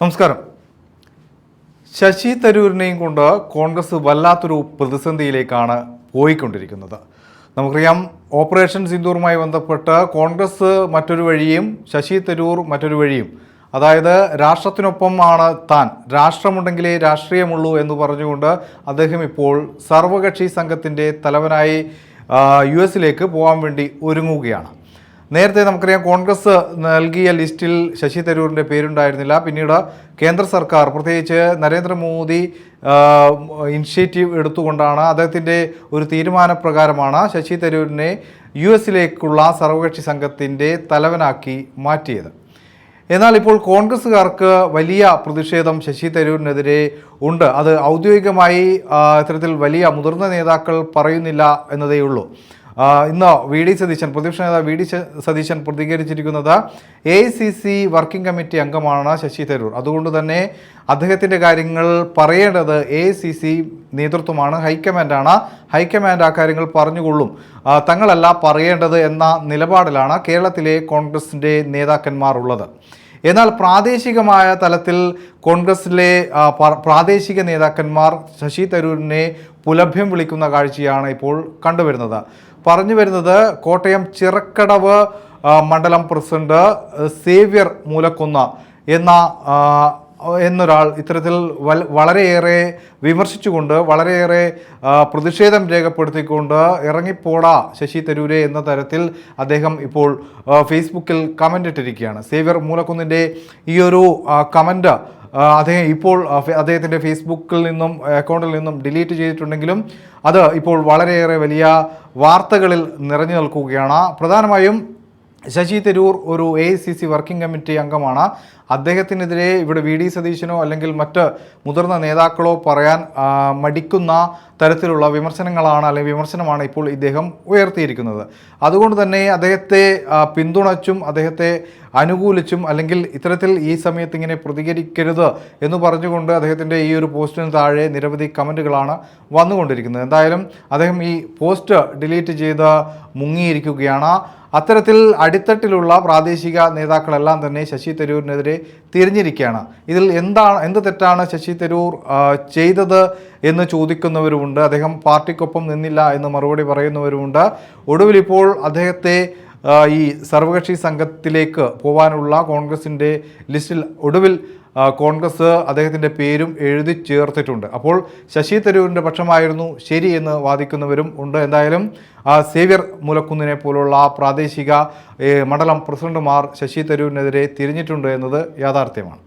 നമസ്കാരം. ശശി തരൂരിനെയും കൊണ്ട് കോൺഗ്രസ് വല്ലാത്തൊരു പ്രതിസന്ധിയിലേക്കാണ് പോയിക്കൊണ്ടിരിക്കുന്നത്. നമുക്കറിയാം ഓപ്പറേഷൻ സിന്ദൂറുമായി ബന്ധപ്പെട്ട് കോൺഗ്രസ് മറ്റൊരു വഴിയും ശശി തരൂർ മറ്റൊരു വഴിയും. അതായത് രാഷ്ട്രത്തിനൊപ്പമാണ് താൻ. രാഷ്ട്രമുണ്ടെങ്കിലേ രാഷ്ട്രീയമുള്ളൂ എന്ന് പറഞ്ഞുകൊണ്ട് അദ്ദേഹം ഇപ്പോൾ സർവകക്ഷി സംഘത്തിന്റെ തലവനായി യു എസിലേക്ക് പോകാൻ വേണ്ടി ഒരുങ്ങുകയാണ്. നേരത്തെ നമുക്കറിയാം കോൺഗ്രസ് നൽകിയ ലിസ്റ്റിൽ ശശി തരൂരിന്റെ പേരുണ്ടായിരുന്നില്ല. പിന്നീട് കേന്ദ്ര സർക്കാർ പ്രത്യേകിച്ച് നരേന്ദ്രമോദി ഇനിഷ്യേറ്റീവ് എടുത്തുകൊണ്ടാണ് അദ്ദേഹത്തിന്റെ ഒരു തീരുമാനപ്രകാരമാണ് ശശി തരൂരിനെ യു എസിലേക്കുള്ള സർവകക്ഷി സംഘത്തിന്റെ തലവനാക്കി മാറ്റിയത്. എന്നാൽ ഇപ്പോൾ കോൺഗ്രസ്സുകാർക്ക് വലിയ പ്രതിഷേധം ശശി തരൂരിനെതിരെ ഉണ്ട്. അത് ഔദ്യോഗികമായി ഇത്തരത്തിൽ വലിയ മുതിർന്ന നേതാക്കൾ പറയുന്നില്ല എന്നതേ ഉള്ളൂ ആ, ഇന്ന് വി ഡി സതീശൻ പ്രതിപക്ഷ നേതാവ് V D Satheesan പ്രതികരിച്ചിരിക്കുന്നത് A C C working committee അംഗമാണ് ശശി തരൂർ. അതുകൊണ്ട് തന്നെ അദ്ദേഹത്തിന്റെ കാര്യങ്ങൾ പറയേണ്ടത് എ സി സി നേതൃത്വമാണ് ഹൈക്കമാൻഡാണ്. ഹൈക്കമാൻഡ് ആ കാര്യങ്ങൾ പറഞ്ഞുകൊള്ളും. തങ്ങളല്ല പറയേണ്ടത് എന്ന നിലപാടിലാണ് കേരളത്തിലെ കോൺഗ്രസിന്റെ നേതാക്കന്മാർ ഉള്ളത്. എന്നാൽ പ്രാദേശികമായ തലത്തിൽ കോൺഗ്രസിലെ പ്രാദേശിക നേതാക്കന്മാർ ശശി തരൂരിനെ പുലഭ്യം വിളിക്കുന്ന കാഴ്ചയാണ് ഇപ്പോൾ കണ്ടുവരുന്നത്. പറഞ്ഞു വരുന്നത് കോട്ടയം ചിറക്കടവ് മണ്ഡലം പ്രസിഡന്റ് സേവ്യർ മൂലക്കുന്ന എന്ന എന്നൊരാൾ ഇത്തരത്തിൽ വൽ- വളരെയേറെ വിമർശിച്ചുകൊണ്ട് വളരെയേറെ പ്രതിഷേധം രേഖപ്പെടുത്തിക്കൊണ്ട് ഇറങ്ങിപ്പോടാ ശശി തരൂരെ എന്ന തരത്തിൽ അദ്ദേഹം ഇപ്പോൾ ഫേസ്ബുക്കിൽ കമന്റ് ഇട്ടിരിക്കുകയാണ് സേവ്യർ മൂലക്കുന്നിന്റെ ഈ ഒരു കമന്റ് അദ്ദേഹം ഇപ്പോൾ അദ്ദേഹത്തിന്റെ ഫേസ്ബുക്കിൽ നിന്നും അക്കൗണ്ടിൽ നിന്നും ഡിലീറ്റ് ചെയ്തിട്ടുണ്ടെങ്കിലും അത് ഇപ്പോൾ വളരെയേറെ വലിയ വാർത്തകളിൽ നിറഞ്ഞു നിൽക്കുകയാണ്. പ്രധാനമായും ശശി തരൂർ ഒരു A C C working committee അംഗമാണ്. അദ്ദേഹത്തിനെതിരെ ഇവിടെ വി ഡി സതീശനോ അല്ലെങ്കിൽ മറ്റ് മുതിർന്ന നേതാക്കളോ പറയാൻ മടിക്കുന്ന തരത്തിലുള്ള വിമർശനങ്ങളാണ് അല്ലെങ്കിൽ വിമർശനമാണ് ഇപ്പോൾ ഇദ്ദേഹം ഉയർത്തിയിരിക്കുന്നത്. അതുകൊണ്ട് തന്നെ അദ്ദേഹത്തെ പിന്തുണച്ചും അദ്ദേഹത്തെ അനുകൂലിച്ചും അല്ലെങ്കിൽ ഇത്തരത്തിൽ ഈ സമയത്ത് ഇങ്ങനെ പ്രതികരിക്കരുത് എന്ന് പറഞ്ഞുകൊണ്ട് അദ്ദേഹത്തിന്റെ ഈ ഒരു പോസ്റ്റിന് താഴെ നിരവധി കമന്റുകളാണ് വന്നുകൊണ്ടിരിക്കുന്നത്. എന്തായാലും അദ്ദേഹം ഈ പോസ്റ്റ് ഡിലീറ്റ് ചെയ്ത് മുങ്ങിയിരിക്കുകയാണ്. അത്തരത്തിൽ അടിത്തട്ടിലുള്ള പ്രാദേശിക നേതാക്കളെല്ലാം തന്നെ ശശി തരൂരിനെതിരെ തിരിഞ്ഞിരിക്കുകയാണ്. ഇതിൽ എന്താണ് എന്ത് തെറ്റാണ് ശശി തരൂർ ചെയ്തത് എന്ന് ചോദിക്കുന്നവരുമുണ്ട്. അദ്ദേഹം പാർട്ടിക്കൊപ്പം നിന്നില്ല എന്ന് മറുപടി പറയുന്നവരുമുണ്ട്. ഒടുവിൽ ഇപ്പോൾ അദ്ദേഹത്തെ ഈ സർവകക്ഷി സംഘത്തിലേക്ക് പോകാനുള്ള കോൺഗ്രസിന്റെ ലിസ്റ്റിൽ ഒടുവിൽ കോൺഗ്രസ് അദ്ദേഹത്തിന്റെ പേരും എഴുതി ചേർത്തിട്ടുണ്ട്. അപ്പോൾ ശശി തരൂരിന്റെ പക്ഷമായിരുന്നു ശരി എന്ന് വാദിക്കുന്നവരും ഉണ്ട്. എന്തായാലും സേവ്യർ മുലക്കുന്നിനെ പോലുള്ള പ്രാദേശിക മണ്ഡലം പ്രസിഡന്റുമാർ ശശി തരൂരിനെതിരെ തിരിഞ്ഞിട്ടുണ്ട് എന്നത് യാഥാർത്ഥ്യമാണ്.